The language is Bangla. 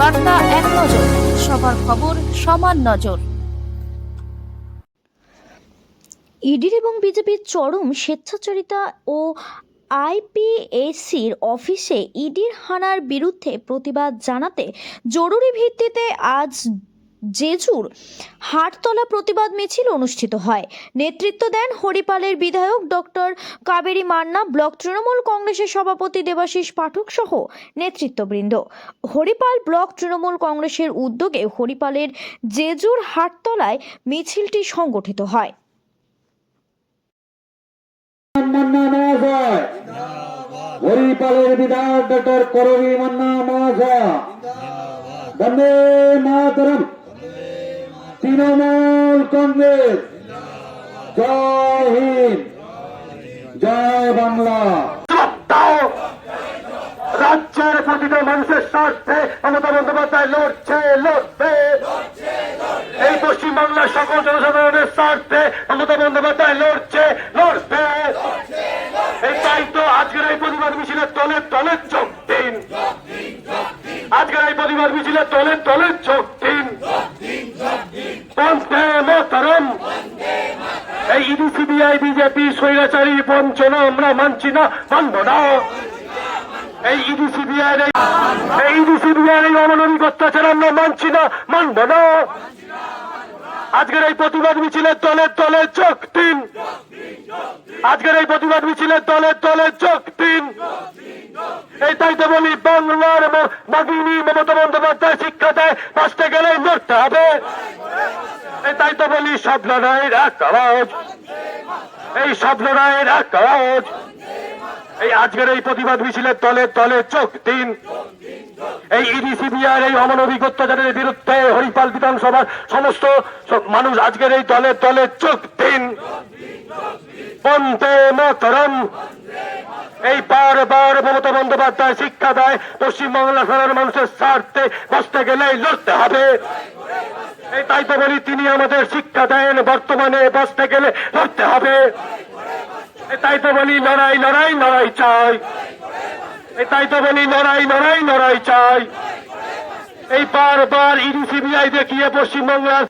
বার্তা এক নজর, সবার খবর সমান নজর। ইডির এবং বিজেপির চরম স্বেচ্ছাচারিতা ও আইপিএসির অফিসে ইডির হানার বিরুদ্ধে প্রতিবাদ জানাতে জরুরি ভিত্তিতে আজ জেজুর হাটতলা প্রতিবাদ মিছিল অনুষ্ঠিত হয়। নেতৃত্ব দেন হরিপালের বিধায়ক ডক্টর কাবেরী মান্না, ব্লক তৃণমূল কংগ্রেসের সভাপতি দেবাশিস পাঠক সহ নেতৃত্ববৃন্দ। হরিপাল ব্লক তৃণমূল কংগ্রেসের উদ্যোগে হরিপালের জেজুর হাটতলায় মিছিলটি সংগঠিত হয়। হরিপালের বিধায়ক ডক্টর করবী মান্না মহাশয়। বন্দে মাতরম। তৃণমূল কংগ্রেস। জয় হিন্দ। জয় বাংলা। রাজ্যের প্রতিটা মানুষের স্বার্থে মমতা বন্দ্যোপাধ্যায় লড়ছে, লড়বে। এই পশ্চিম বাংলার সকল জনসাধারণের স্বার্থে মমতা বন্দ্যোপাধ্যায় লড়ছে, লড়বে। এই তাই তো আজকের এই প্রতিবাদ মিছিলের তলে তলে চোখ দিন। আজকের এই প্রতিবাদ মিছিলের তলে তলে চোখ দিন। বন্দে মাতরম। এই ইডি সিবিআই বিজেপি, স্বৈরাচারী আমরা মানছি না, মানব এই ইডি সিবিআই এই ইডি সিবিআই এই অমানবিক অত্যাচার আমরা মানছি না, মানব না। আজকের এই প্রতিবাদ মিছিলের তলে তলে চোখ তিন। আজকের এই প্রতিবাদ মিছিলের তলে তলে চোখ দিন এই তাই তো বলি, বাংলার বাগিনী মমতা বন্দ্যোপাধ্যায় শিক্ষা বাঁচতে গেলে মরতে হবে। এই তাই তো বলি সব লড়াইয়ের এক আওয়াজ এই সব লড়াইয়ের এক আওয়াজ এই আজকের এই প্রতিবাদ তলে তলে চোখ দিন। এই এই বিরুদ্ধে হরিপাল বিধানসভার সমস্ত মানুষ আজকের এই দলে দলে চোখ দিন। বন্দে মাতরম। এই বারবার মমতা বন্দ্যোপাধ্যায় শিক্ষা দেয়, পশ্চিমবাংলা সাধারণ মানুষের স্বার্থে বসতে গেলেই লড়তে হবে। এই তাই তো বলি, তিনি আমাদের শিক্ষা দেন, বর্তমানে বসতে গেলে লড়তে হবে। তাই তো বলি, লড়াই লড়াই লড়াই চাই। তাই তো বলি, লড়াই লড়াই লড়াই চাই। এই বারবার ইডি, সিবিআই দেখিয়ে পশ্চিমবাংলার